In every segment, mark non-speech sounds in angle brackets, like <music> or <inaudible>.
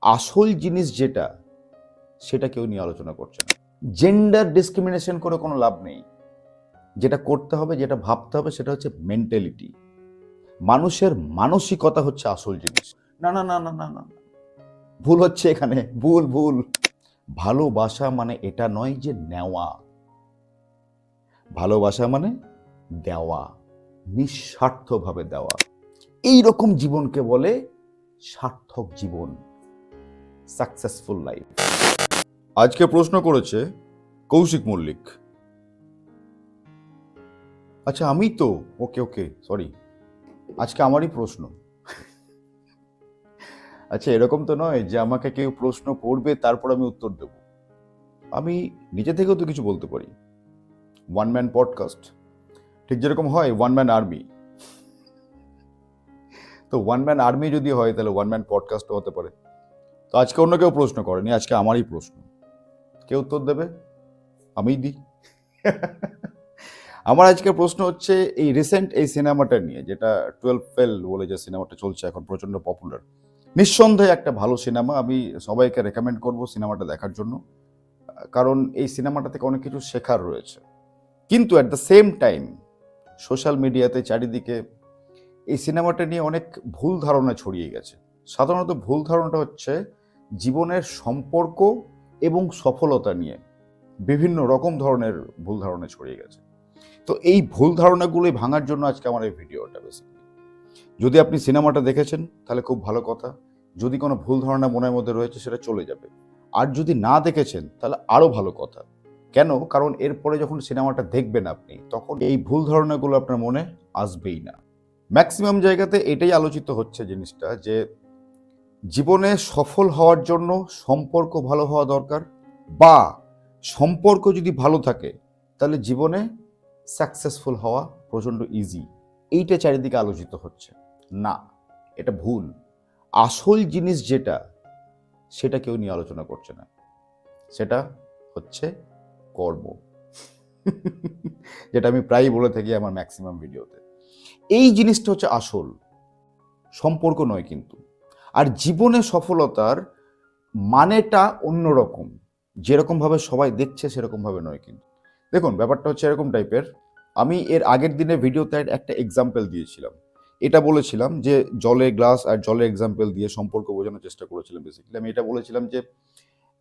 আসল জিনিস যেটা, সেটা কেউ নিয়ে আলোচনা করছে না। জেন্ডার ডিসক্রিমিনেশন করে কোনো লাভ নেই। যেটা করতে হবে, যেটা ভাবতে হবে, সেটা হচ্ছে মেন্টালিটি মানুষের মানসিকতা হচ্ছে আসল জিনিস। না না না না না না ভুল হচ্ছে এখানে। ভুল ভুল। ভালোবাসা মানে এটা নয় যে নেওয়া। ভালোবাসা মানে দেওয়া। নিঃস্বার্থভাবে দেওয়া। এই রকম জীবনকে বলে সার্থক জীবন। সাকসেসফুল লাইফ আজকে প্রশ্ন করেছে কৌশিক মল্লিক। আচ্ছা আমি তো, ওকে ওকে সরি আজকে আমারই প্রশ্ন। আচ্ছা এরকম তো নয় যে আমাকে কেউ প্রশ্ন করবে, তারপর আমি উত্তর দেব। আমি নিজে থেকেও তো কিছু বলতে পারি। ওয়ান ম্যান পডকাস্ট ঠিক যেরকম হয় ওয়ান ম্যান আর্মি তো ওয়ান ম্যান আর্মি যদি হয়, তাহলে ওয়ান ম্যান পডকাস্টও হতে পারে। তো আজকে অন্য কেউ প্রশ্ন করেনি, আজকে আমারই প্রশ্ন। কে উত্তর দেবে? আমিই দিই। আমার আজকে প্রশ্ন হচ্ছে, এই রিসেন্ট এই সিনেমাটা নিয়ে, যেটা টুয়েলভ ফেল বলে যে সিনেমাটা চলছে এখন প্রচণ্ড পপুলার নিঃসন্দেহে একটা ভালো সিনেমা। আমি সবাইকে রেকমেন্ড করব সিনেমাটা দেখার জন্য, কারণ এই সিনেমাটা থেকে অনেক কিছু শেখার রয়েছে। কিন্তু at the same time social মিডিয়াতে চারিদিকে এই সিনেমাটা নিয়ে অনেক ভুল ধারণা ছড়িয়ে গেছে। সাধারণত ভুল ধারণাটা হচ্ছে জীবনের সম্পর্ক এবং সফলতা নিয়ে বিভিন্ন রকম ধরনের ভুল ধারণা ছড়িয়ে গেছে। তো এই ভুল ধারণাগুলোই ভাঙার জন্য আজকে আমার এই ভিডিওটা বেসিক্যালি যদি আপনি সিনেমাটা দেখেছেন, তাহলে খুব ভালো কথা। যদি কোনো ভুল ধারণা মনের মধ্যে রয়েছে, সেটা চলে যাবে। আর যদি না দেখেছেন, তাহলে আরও ভালো কথা। কেন? কারণ এরপরে যখন সিনেমাটা দেখবেন আপনি, তখন এই ভুল ধারণাগুলো আপনার মনে আসবেই না। ম্যাক্সিমাম জায়গাতে এটাই আলোচিত হচ্ছে জিনিসটা যে জীবনে সফল হওয়ার জন্য সম্পর্ক ভালো হওয়া দরকার বা সম্পর্ক যদি ভালো থাকে, তাহলে জীবনে সাকসেসফুল হওয়া প্রচণ্ড ইজি এইটা চারিদিকে আলোচিত হচ্ছে। না, এটা ভুল। আসল জিনিস যেটা, সেটা কেউ নিয়ে আলোচনা করছে না। সেটা হচ্ছে কর্ম। যেটা আমি প্রায়ই বলে থাকি আমার ম্যাক্সিমাম ভিডিওতে এই জিনিসটা হচ্ছে আসল। সম্পর্ক নয় কিন্তু। আর জীবনে সফলতার মানেটা অন্যরকম। যেরকমভাবে সবাই দেখছে, সেরকমভাবে নয় কিন্তু। দেখুন, ব্যাপারটা হচ্ছে এরকম টাইপের। আমি এর আগের দিনে ভিডিওতে একটা এক্সাম্পল দিয়েছিলাম। এটা বলেছিলাম যে, জলে গ্লাস আর জলের এক্সাম্পল দিয়ে সম্পর্ক বোঝানোর চেষ্টা করেছিলাম বেসিক্যালি আমি এটা বলেছিলাম যে,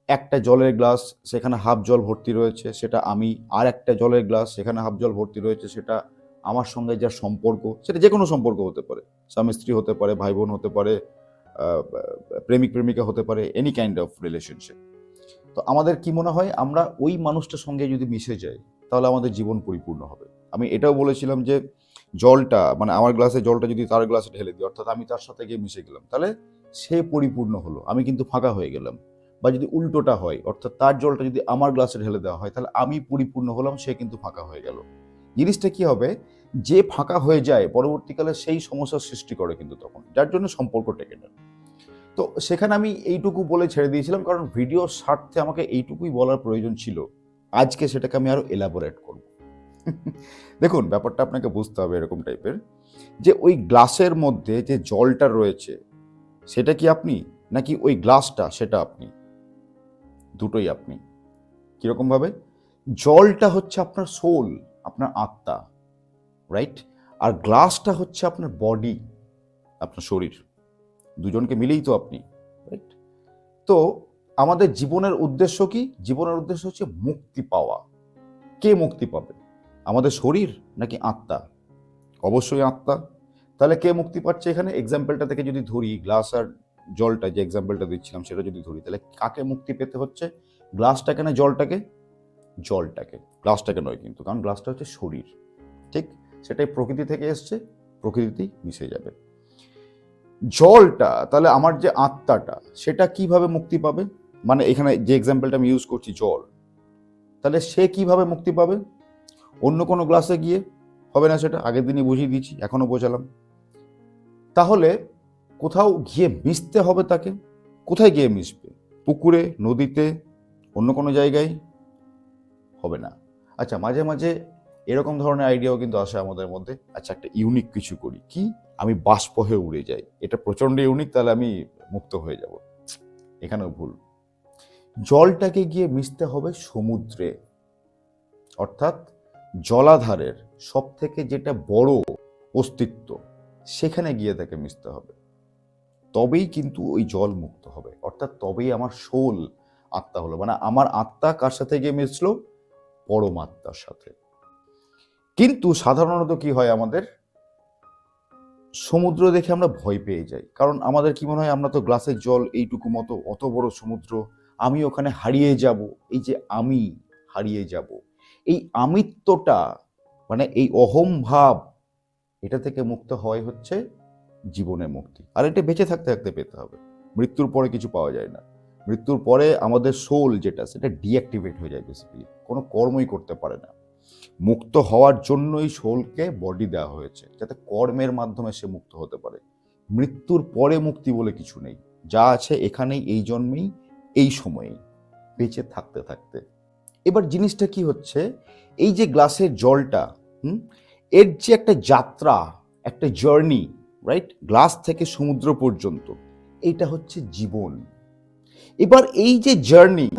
একটা জলের গ্লাস সেখানে হাফ জল ভর্তি রয়েছে, সেটা আমি আর একটা জলের গ্লাস সেখানে হাফ জল ভর্তি রয়েছে, সেটা আমার সঙ্গে যা সম্পর্ক, সেটা যে কোনো সম্পর্ক হতে পারে। স্বামী স্ত্রী হতে পারে ভাই বোন হতে পারে প্রেমিক, প্রেমিকা হতে পারে এনি কাইন্ড অফ রিলেশনশিপ তো আমাদের কি মনে হয়, আমরা ওই মানুষটার সঙ্গে যদি মিশে যাই, তাহলে আমাদের জীবন পরিপূর্ণ হবে। আমি এটাও বলেছিলাম যে, জলটা মানে আমার গ্লাসে জলটা যদি তার গ্লাসে ঢেলে দিই, অর্থাৎ আমি তার সাথে গিয়ে মিশে গেলাম, তাহলে সে পরিপূর্ণ হলো। আমি কিন্তু ফাঁকা হয়ে গেলাম। বা যদি উল্টোটা হয়, অর্থাৎ তার জলটা যদি আমার গ্লাসে ঢেলে দেওয়া হয়, তাহলে আমি পরিপূর্ণ হলাম, সে কিন্তু ফাঁকা হয়ে গেল। জিনিসটা কি হবে, যে ফাঁকা হয়ে যায়, পরবর্তীকালে সেই সমস্যার সৃষ্টি করে কিন্তু তখন। যার জন্য সম্পর্ক টেকে না। তো সেখানে আমি এইটুকু বলে ছেড়ে দিয়েছিলাম, কারণ ভিডিও স্বার্থে আমাকে এইটুকুই বলার প্রয়োজন ছিল। আজকে সেটাকে আমি আরও এলাবোরেট করব। দেখুন, ব্যাপারটা আপনাকে বুঝতে হবে এরকম টাইপের যে ওই গ্লাসের মধ্যে যে জলটা রয়েছে, সেটা কি আপনি? নাকি ওই গ্লাসটা, সেটা আপনি? দুটোই আপনি। কীরকমভাবে জলটা হচ্ছে আপনার সোল আপনার আত্মা রাইট আর গ্লাসটা হচ্ছে আপনার বডি আপনার শরীর। দুজনকে মিলেই তো আপনি রাইট তো আমাদের জীবনের উদ্দেশ্য কি? জীবনের উদ্দেশ্য হচ্ছে মুক্তি পাওয়া। কে মুক্তি পাবে? আমাদের শরীর নাকি আত্মা? অবশ্যই আত্মা। তাহলে কে মুক্তি পাচ্ছে এখানে? এক্সাম্পলটা থেকে যদি ধরি গ্লাস আর জলটা যে এক্সাম্পলটা দিচ্ছিলাম, সেটা যদি ধরি, তাহলে কাকে মুক্তি পেতে হচ্ছে? গ্লাসটাকে না জলটাকে? জলটাকে। গ্লাসটাকে নয় কিন্তু, কারণ গ্লাসটা হচ্ছে শরীর, ঠিক? সেটাই প্রকৃতি থেকে এসছে, প্রকৃতিতেই মিশে যাবে। জলটা, তাহলে আমার যে আত্মাটা, সেটা কীভাবে মুক্তি পাবে? মানে এখানে যে এক্সাম্পলটা আমি ইউজ করছি, জল। তাহলে সে কীভাবে মুক্তি পাবে? অন্য কোনো গ্লাসে গিয়ে? হবে না সেটা, আগের দিনই বুঝিয়ে দিয়েছি এখনও বোঝালাম। তাহলে কোথাও গিয়ে মিশতে হবে তাকে? কোথায় গিয়ে মিশবে? পুকুরে, নদীতে, অন্য কোনো জায়গায়? হবে না। আচ্ছা মাঝে মাঝে এরকম ধরনের আইডিয়াও কিন্তু আসে আমাদের মধ্যে। আচ্ছা একটা ইউনিক কিছু করি। কি? আমি বাষ্প হয়ে উড়ে যাই। এটা প্রচণ্ড ইউনিক তাহলে আমি মুক্ত হয়ে যাব। এখানেও ভুল। জলটাকে গিয়ে মিশতে হবে সমুদ্রে। অর্থাৎ জলাধারের সব থেকে যেটা বড় অস্তিত্ব, সেখানে গিয়ে তাকে মিশতে হবে। তবেই কিন্তু ওই জল মুক্ত হবে। অর্থাৎ তবেই আমার সোল আত্মা হলো। মানে আমার আত্মা কার সাথে গিয়ে মিশলো? পরমাত্মার সাথে। কিন্তু সাধারণত কি হয় আমাদের? সমুদ্র দেখে আমরা ভয় পেয়ে যাই। কারণ আমাদের কি মনে হয়, আমরা তো গ্লাসের জল এইটুকু মতো, অত বড় সমুদ্র, আমি ওখানে হারিয়ে যাব। এই যে আমি হারিয়ে যাব, এই আমিত্বটা মানে এই অহম ভাব এটা থেকে মুক্ত হয় হচ্ছে জীবনের মুক্তি। আর এটা বেঁচে থাকতে থাকতে পেতে হবে। মৃত্যুর পরে কিছু পাওয়া যায় না। মৃত্যুর পরে আমাদের সোল যেটা, সেটা ডিঅ্যাক্টিভেট হয়ে যায় বেসিক্যালি কোনো কর্মই করতে পারে না। মুক্ত হওয়ার জন্যই সোলকে বডি দেওয়া হয়েছে, যাতে কর্মের মাধ্যমে সে মুক্ত হতে পারে। মৃত্যুর পরে মুক্তি বলে কিছু নেই। যা আছে এখানেই, এই জন্মেই, এই সময়েই। বেঁচে থাকতে থাকতে। এবার জিনিসটা কি হচ্ছে? এই যে গ্লাসের জলটা, হুম? এর যে একটা যাত্রা, একটা জার্নি রাইট গ্লাস থেকে সমুদ্র পর্যন্ত এটা হচ্ছে জীবন। এবার এই যে জার্নি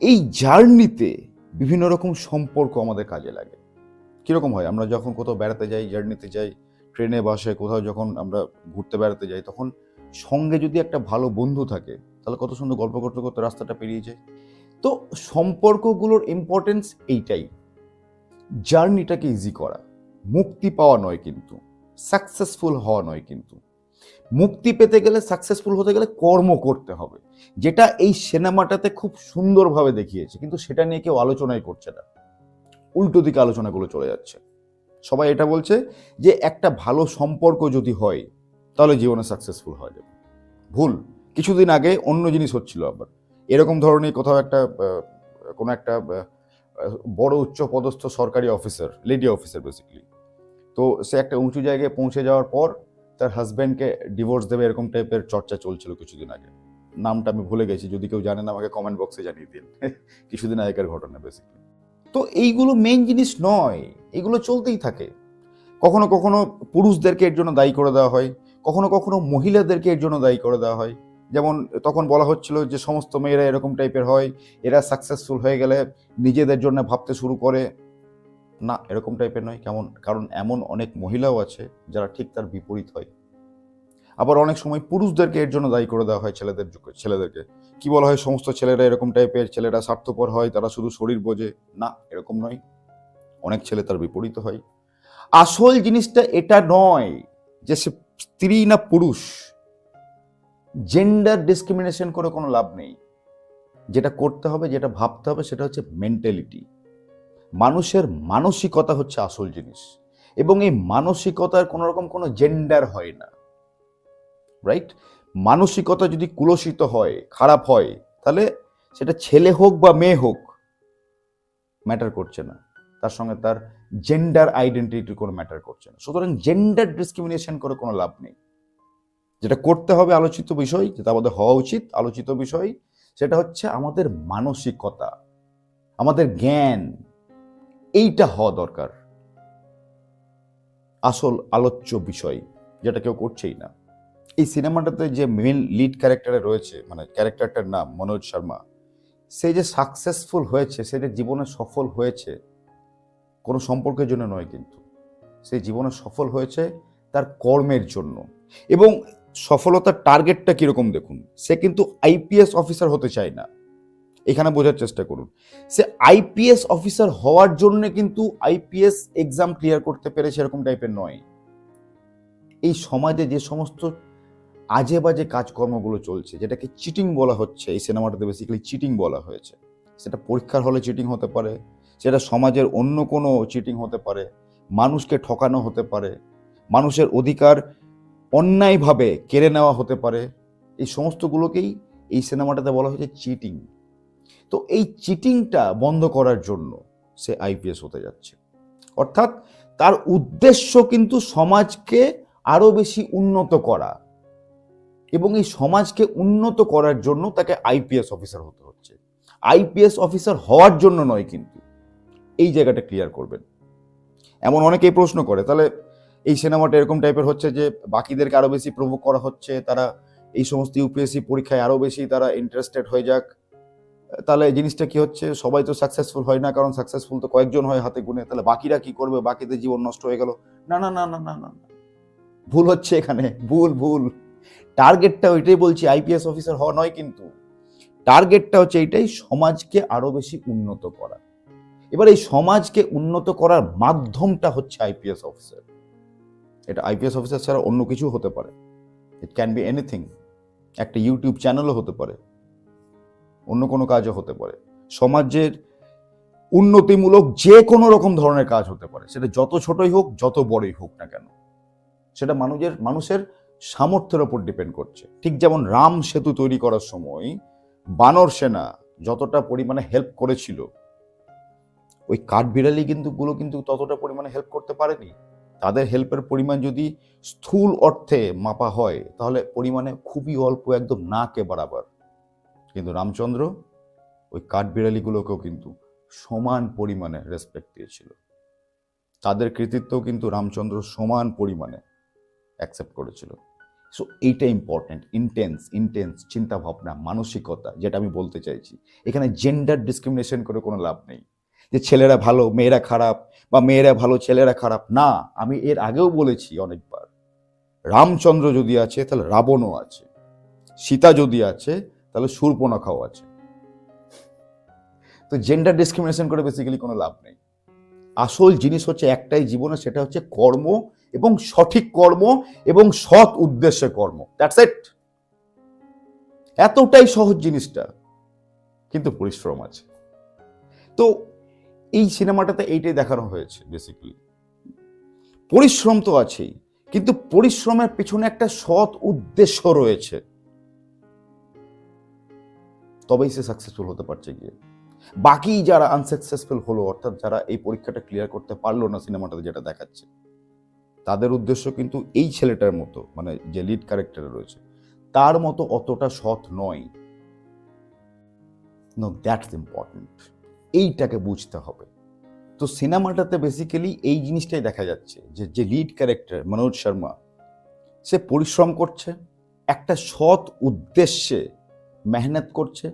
এই জার্নিতে বিভিন্ন রকম সম্পর্ক আমাদের কাজে লাগে। কীরকম হয়? আমরা যখন কোথাও বেড়াতে যাই, জার্নিতে যাই, ট্রেনে, বাসে, কোথাও যখন আমরা ঘুরতে বেড়াতে যাই, তখন সঙ্গে যদি একটা ভালো বন্ধু থাকে, তাহলে কত সুন্দর গল্প করতে করতে রাস্তাটা পেরিয়ে যায়। তো সম্পর্কগুলোর ইম্পর্টেন্স এইটাই। জার্নিটাকে ইজি করা। মুক্তি পাওয়া নয় কিন্তু। সাকসেসফুল হওয়া নয় কিন্তু। মুক্তি পেতে গেলে সাকসেসফুল হতে গেলে কর্ম করতে হবে। যেটা এই সিনেমাটাতে খুব সুন্দরভাবে দেখিয়েছে, কিন্তু সেটা নিয়ে কেউ আলোচনাই করছে না। উল্টো দিকে আলোচনাগুলো চলে যাচ্ছে। সবাই এটা বলছে যে, একটা ভালো সম্পর্ক যদি হয়, তাহলে জীবনে সাকসেসফুল হওয়া যাবে। ভুল। কিছুদিন আগে অন্য জিনিস হচ্ছিল আবার। এরকম ধরনের কোথাও একটা কোনো একটা বড় উচ্চ পদস্থ সরকারি অফিসার লেডি অফিসার বেসিক্যালি তো সে একটা উঁচু জায়গায় পৌঁছে যাওয়ার পর, তার হাজব্যান্ডকে ডিভোর্স দেবে, এরকম টাইপের চর্চা চলছিল কিছুদিন আগে। নামটা আমি ভুলে গেছি, যদি কেউ জানেন আমাকে কমেন্ট বক্সে জানিয়ে দিন। <laughs> কিছুদিন আগেকার ঘটনা বেসিক্যালি তো এইগুলো মেইন জিনিস নয়, এগুলো চলতেই থাকে। কখনো কখনো পুরুষদেরকে এর জন্য দায়ী করে দেওয়া হয়, কখনো কখনো মহিলাদেরকে এর জন্য দায়ী করে দেওয়া হয়। যেমন তখন বলা হচ্ছিল যে, সমস্ত মেয়েরা এরকম টাইপের হয়, এরা সাকসেসফুল হয়ে গেলে নিজেদের জন্য ভাবতে শুরু করে। না, এরকম টাইপের নয়, কেমন, কারণ এমন অনেক মহিলাও আছে যারা ঠিক তার বিপরীত হয়। আবার অনেক সময় পুরুষদেরকে এর জন্য দায়ী করে দেওয়া হয় ছেলেদের ছেলেদেরকে। কি বলা হয়, সমস্ত ছেলেরা এরকম টাইপের ছেলেরা স্বার্থপর হয়, তারা শুধু শরীর বোঝে। না, এরকম নয়। অনেক ছেলে তার বিপরীত হয়। আসল জিনিসটা এটা নয় যে সে স্ত্রী না পুরুষ। জেন্ডার ডিসক্রিমিনেশন করে কোনো লাভ নেই। যেটা করতে হবে, যেটা ভাবতে হবে, সেটা হচ্ছে মেন্টালিটি মানুষের মানসিকতা হচ্ছে আসল জিনিস। এবং এই মানসিকতার কোনো রকম কোনো জেন্ডার হয় না। রাইট মানসিকতা যদি কুলসিত হয়, খারাপ হয়, তাহলে সেটা ছেলে হোক বা মেয়ে হোক ম্যাটার করছে না। তার সঙ্গে তার জেন্ডার আইডেন্টিটি কোনো ম্যাটার করছে না। সুতরাং জেন্ডার ডিসক্রিমিনেশন করে কোনো লাভ নেই। যেটা করতে হবে আলোচিত বিষয়, যেটা আমাদের হওয়া উচিত, আলোচিত বিষয়, সেটা হচ্ছে আমাদের মানসিকতা, আমাদের জ্ঞান, এইটা হওয়া দরকার। আসল আলোচ্য বিষয়, যেটা কেউ করছেই না। এই সিনেমাটাতে যে মেন লিড ক্যারেক্টারে রয়েছে মানে ক্যারেক্টারটার নাম মনোজ শর্মা, সে যে সাকসেসফুল হয়েছে, সে যে জীবনে সফল হয়েছে, কোনো সম্পর্কের জন্য নয় কিন্তু। সে জীবনে সফল হয়েছে তার কর্মের জন্য। এবং সফলতার টার্গেটটা কীরকম দেখুন, সে কিন্তু আইপিএস অফিসার হতে চায় না। এখানে বোঝার চেষ্টা করুন, সে আইপিএস অফিসার হওয়ার জন্য কিন্তু আইপিএস এক্সাম ক্লিয়ার করতে পেরেছে এরকম টাইপের নয়। এই সমাজে যে সমস্ত আজে বাজে কাজকর্মগুলো চলছে, যেটাকে চিটিং বলা হচ্ছে, এই সিনেমাটাতে বেসিক্যালি চিটিং বলা হয়েছে। সেটা পরীক্ষার হলে চিটিং হতে পারে, সেটা সমাজের অন্য কোনো চিটিং হতে পারে, মানুষকে ঠকানো হতে পারে, মানুষের অধিকার অন্যায়ভাবে কেড়ে নেওয়া হতে পারে, এই সমস্তগুলোকেই এই সিনেমাটাতে বলা হয়েছে চিটিং তো এই চিটিংটা বন্ধ করার জন্য সে আইপিএস হতে যাচ্ছে। অর্থাৎ তার উদ্দেশ্য কিন্তু সমাজকে আরও বেশি উন্নত করা এবং এই সমাজকে উন্নত করার জন্য তাকে আইপিএস অফিসার হতে হচ্ছে। আইপিএস অফিসার হওয়ার জন্য নয় কিন্তু। এই জায়গাটা ক্লিয়ার করবেন। এমন অনেকেই প্রশ্ন করে, তাহলে এই সিনেমাটা এরকম টাইপের হচ্ছে যে বাকিদেরকে আরও বেশি প্রভোগ করা হচ্ছে, তারা এই সমস্ত ইউপিএসসি পরীক্ষায় আরও বেশি তারা ইন্টারেস্টেড হয়ে যাক। তাহলে জিনিসটা কি হচ্ছে? সবাই তো সাকসেসফুল হয় না, কারণ সাকসেসফুল তো কয়েকজন হয় হাতে গুনে। তাহলে বাকিরা কি করবে? বাকিদের জীবন নষ্ট হয়ে গেল? না না না না না না না। ভুল হচ্ছে এখানে। ভুল ভুল। টার্গেটটা ওইটাই বলছি আইপিএস অফিসার হওয়া নয় কিন্তু। টার্গেটটা হচ্ছে এইটাই, সমাজকে আরও বেশি উন্নত করা। এবার এই সমাজকে উন্নত করার মাধ্যমটা হচ্ছে আইপিএস অফিসার এটা আইপিএস অফিসার ছাড়া অন্য কিছু হতে পারে। ইট ক্যান বি এনিথিং একটা ইউটিউব চ্যানেলও হতে পারে। অন্য কোনো কাজও হতে পারে। সমাজের উন্নতিমূলক যে কোনো রকম ধরনের কাজ হতে পারে। সেটা যত ছোটই হোক, যত বড়ই হোক না কেন। সেটা মানুষের মানুষের সামর্থ্যের ওপর ডিপেন্ড করছে। ঠিক যেমন রাম সেতু তৈরি করার সময় বানর সেনা যতটা পরিমাণে হেল্প করেছিল, ওই কাঠবিড়ালি কিন্তু গুলো কিন্তু ততটা পরিমাণে হেল্প করতে পারেনি। তাদের হেল্পের পরিমাণ যদি স্থূল অর্থে মাপা হয়, তাহলে পরিমাণে খুবই অল্প, একদম নাকে বরাবর। কিন্তু রামচন্দ্র ওই কাঠবিড়ালিগুলোকেও কিন্তু সমান পরিমাণে রেসপেক্ট দিয়েছিল। তাদের কৃতিত্ব কিন্তু রামচন্দ্র সমান পরিমাণে। অ্যাকসেপ্ট করেছিল। সো এইটা ইম্পর্ট্যান্ট ইন্টেন্স ইন্টেন্স চিন্তা ভাবনা মানসিকতা, যেটা আমি বলতে চাইছি। এখানে জেন্ডার ডিসক্রিমিনেশন করে কোনো লাভ নেই। যে ছেলেরা ভালো, মেয়েরা খারাপ, বা মেয়েরা ভালো, ছেলেরা খারাপ, না, আমি এর আগেও বলেছি অনেকবার। রামচন্দ্র যদি আছে, তাহলে রাবণও আছে। সীতা যদি আছে, তাহলে শূর্পণখাও আছে। তো জেন্ডার ডিসক্রিমিনেশন করে বেসিক্যালি কোনো লাভ নেই। আসল জিনিস হচ্ছে একটাই জীবনে, সেটা হচ্ছে কর্ম এবং সঠিক কর্ম এবং সৎ উদ্দেশ্যে কর্ম। দ্যাটস ইট এতটাই সহজ জিনিসটা, কিন্তু পরিশ্রম আছে। তো এই সিনেমাটাতে এইটাই দেখানো হয়েছে বেসিক্যালি পরিশ্রম তো আছেই, কিন্তু পরিশ্রমের পিছনে একটা সৎ উদ্দেশ্য রয়েছে। তবেই সে সাকসেসফুল হতে পারছে গিয়ে। বাকি যারা আনসাকসেসফুল হলো, অর্থাৎ যারা এই পরীক্ষাটা ক্লিয়ার করতে পারল না সিনেমাটাতে যেটা দেখাচ্ছে, তাদের উদ্দেশ্য কিন্তু এই ছেলেটার মতো মানে যে লিড ক্যারেক্টারে রয়েছে, তার মতো অতটা সৎ নয়। নো দ্যাটস ইম্পর্টেন্ট এইটাকে বুঝতে হবে। তো সিনেমাটাতে বেসিক্যালি এই জিনিসটাই দেখা যাচ্ছে যে যে লিড ক্যারেক্টার মনোজ শর্মা, সে পরিশ্রম করছে, একটা সৎ উদ্দেশ্যে মেহনত করছে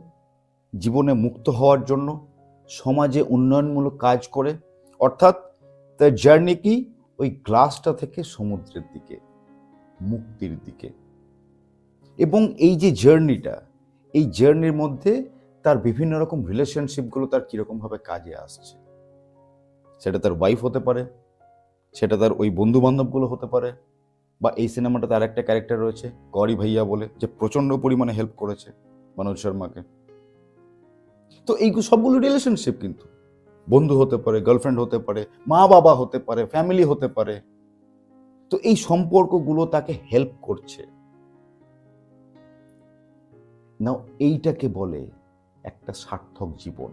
জীবনে মুক্ত হওয়ার জন্য সমাজে উন্নয়নমূলক কাজ করে, অর্থাৎ তার জার্নি কি ওই গ্লাসটা থেকে সমুদ্রের দিকে, মুক্তির দিকে। এবং এই যে জার্নিটা এই জার্নির মধ্যে তার বিভিন্ন রকম রিলেশনশিপগুলো তার কীরকমভাবে কাজে আসছে। সেটা তার ওয়াইফ হতে পারে, সেটা তার ওই বন্ধু বান্ধবগুলো হতে পারে, বা এই সিনেমাটা তার একটা ক্যারেক্টার রয়েছে, গরি ভাইয়া বলে, যে প্রচণ্ড পরিমাণে হেল্প করেছে, মনোজ শর্মাকে। তো এই সবগুলো রিলেশনশিপ কিন্তু। বন্ধু হতে পারে গার্লফ্রেন্ড হতে পারে মা বাবা হতে পারে ফ্যামিলি হতে পারে। তো এই সম্পর্কগুলো তাকে হেল্প করছে। না এইটাকে বলে একটা সার্থক জীবন।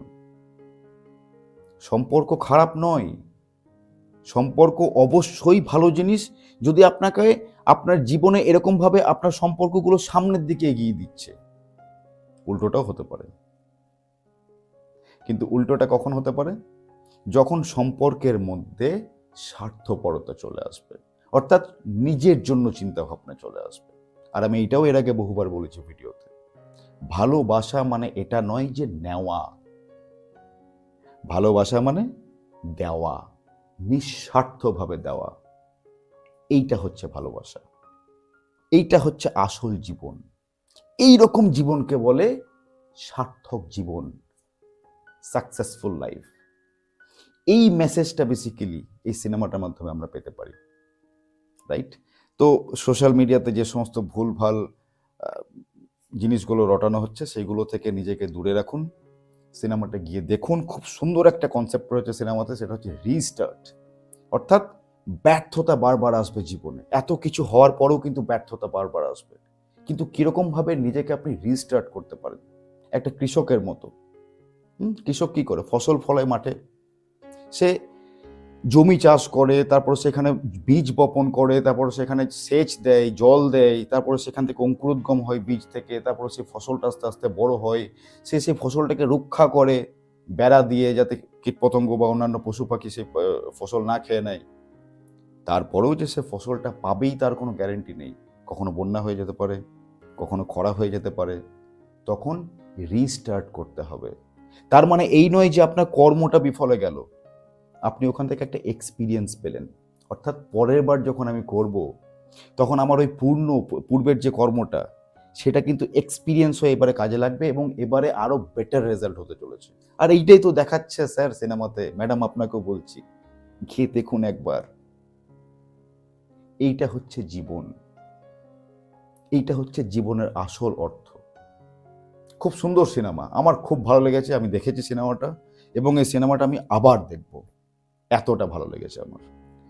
সম্পর্ক খারাপ নয়। সম্পর্ক অবশ্যই ভালো জিনিস। যদি আপনাকে, আপনার জীবনে এরকমভাবে আপনার সম্পর্কগুলো সামনের দিকে এগিয়ে দিচ্ছে, উল্টোটাও হতে পারে। কিন্তু উল্টোটা কখন হতে পারে? যখন সম্পর্কের মধ্যে স্বার্থপরতা চলে আসবে। অর্থাৎ নিজের জন্য চিন্তা ভাবনা চলে আসবে। আর আমি এটাও এর আগে বহুবার বলেছি ভিডিওতে। ভালোবাসা মানে এটা নয় যে নেওয়া। ভালোবাসা মানে দেওয়া। নিঃস্বার্থভাবে দেওয়া। এইটা হচ্ছে ভালোবাসা। এইটা হচ্ছে আসল জীবন। এই রকম জীবনকে বলে সার্থক জীবন। সাকসেসফুল লাইফ এই মেসেজটা বেসিক্যালি এই সিনেমাটার মাধ্যমে আমরা পেতে পারি রাইট তো সোশ্যাল মিডিয়াতে যে সমস্ত ভুলভাল আহ, জিনিসগুলো রটানো হচ্ছে সেইগুলো থেকে নিজেকে দূরে রাখুন। সিনেমাটা গিয়ে দেখুন। খুব সুন্দর একটা কনসেপ্ট রয়েছে সিনেমাতে সেটা হচ্ছে রিস্টার্ট অর্থাৎ ব্যর্থতা বারবার আসবে জীবনে। এত কিছু হওয়ার পরেও কিন্তু ব্যর্থতা বারবার আসবে। কিন্তু কিরকমভাবে নিজেকে আপনি রিস্টার্ট করতে পারেন? একটা কৃষকের মতো। কৃষক কি করে? ফসল ফলায় মাঠে। সে জমি চাষ করে তারপর সেখানে বীজ বপন করে তারপর সেখানে সেচ দেয় জল দেয় তারপর সেখান থেকে অঙ্কুরোদ্গম হয় বীজ থেকে তারপর সেই ফসলটা আস্তে আস্তে বড় হয়। সে সেই ফসলটাকে রক্ষা করে বেড়া দিয়ে যাতে কীটপতঙ্গ বা অন্যান্য পশু পাখি আহ, ফসল না খেয়ে নেয়। তারপরেও যে সে ফসলটা পাবেই তার কোনো গ্যারেন্টি নেই। কখনো বন্যা হয়ে যেতে পারে কখনো খরা হয়ে যেতে পারে। তখন রিস্টার্ট করতে হবে। তার মানে এই নয় যে আপনার কর্মটা বিফলে গেল। আপনি ওখান থেকে একটা এক্সপিরিয়েন্স পেলেন। অর্থাৎ পরের বার যখন আমি করব, তখন আমার ওই পূর্ণ পূর্বের যে কর্মটা, সেটা কিন্তু এক্সপিরিয়েন্স হয়ে এবারে কাজে লাগবে এবং এবারে আরও বেটার রেজাল্ট হতে চলেছে। আর এইটাই তো দেখাচ্ছে স্যার সিনেমাতে। ম্যাডাম আপনাকেও বলছি, গিয়ে দেখুন একবার। এইটা হচ্ছে জীবন। এইটা হচ্ছে জীবনের আসল অর্থ। খুব সুন্দর সিনেমা। আমার খুব ভালো লেগেছে, আমি দেখেছি সিনেমাটা এবং এই সিনেমাটা আমি আবার দেখব। এতটা ভালো লেগেছে আমার।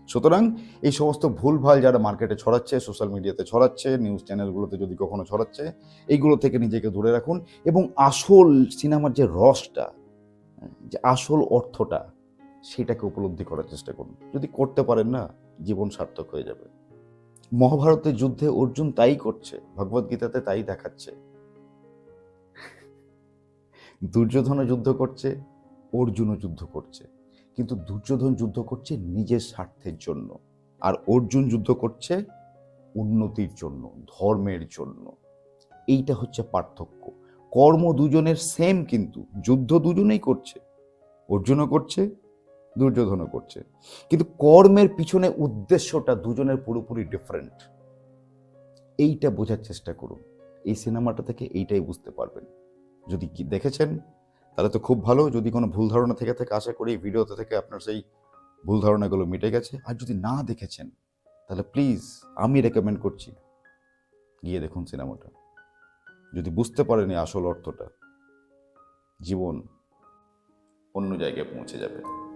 সুতরাং এই সমস্ত ভুলভাল যারা মার্কেটে ছড়াচ্ছে, সোশ্যাল মিডিয়াতে ছড়াচ্ছে, নিউজ চ্যানেলগুলোতে যদি কখনো ছড়াচ্ছে, এইগুলো থেকে নিজেকে দূরে রাখুন এবং আসল সিনেমার যে রসটা, যে আসল অর্থটা, সেটাকে উপলব্ধি করার চেষ্টা করুন। যদি করতে পারেন না, জীবন সার্থক হয়ে যাবে। মহাভারতের যুদ্ধে অর্জুন তাই করছে, ভগবদ্গীতাতে তাই দেখাচ্ছে। দুর্যোধনও যুদ্ধ করছে, অর্জুনও যুদ্ধ করছে। কিন্তু দুর্যোধন যুদ্ধ করছে নিজের স্বার্থের জন্য। আর অর্জুন যুদ্ধ করছে উন্নতির জন্য, ধর্মের জন্য। এইটা হচ্ছে পার্থক্য। কর্ম দুজনের সেম কিন্তু, যুদ্ধ দুজনেই করছে। অর্জুনও করছে, দুর্যোধনও করছে। কিন্তু কর্মের পিছনে উদ্দেশ্যটা দুজনের পুরোপুরি ডিফারেন্ট এইটা বোঝার চেষ্টা করুন। এই সিনেমাটা থেকে এইটাই বুঝতে পারবেন। যদি দেখেছেন, তাহলে তো খুব ভালো। যদি কোনো ভুল ধারণা থেকে থাকে আশা করি ভিডিওতে থেকে আপনার সেই ভুল ধারণাগুলো মিটে গেছে। আর যদি না দেখেছেন, তাহলে প্লিজ আমি রেকমেন্ড করছি, গিয়ে দেখুন সিনেমাটা। যদি বুঝতে পারেন আসল অর্থটা, জীবন অন্য জায়গায় পৌঁছে যাবে।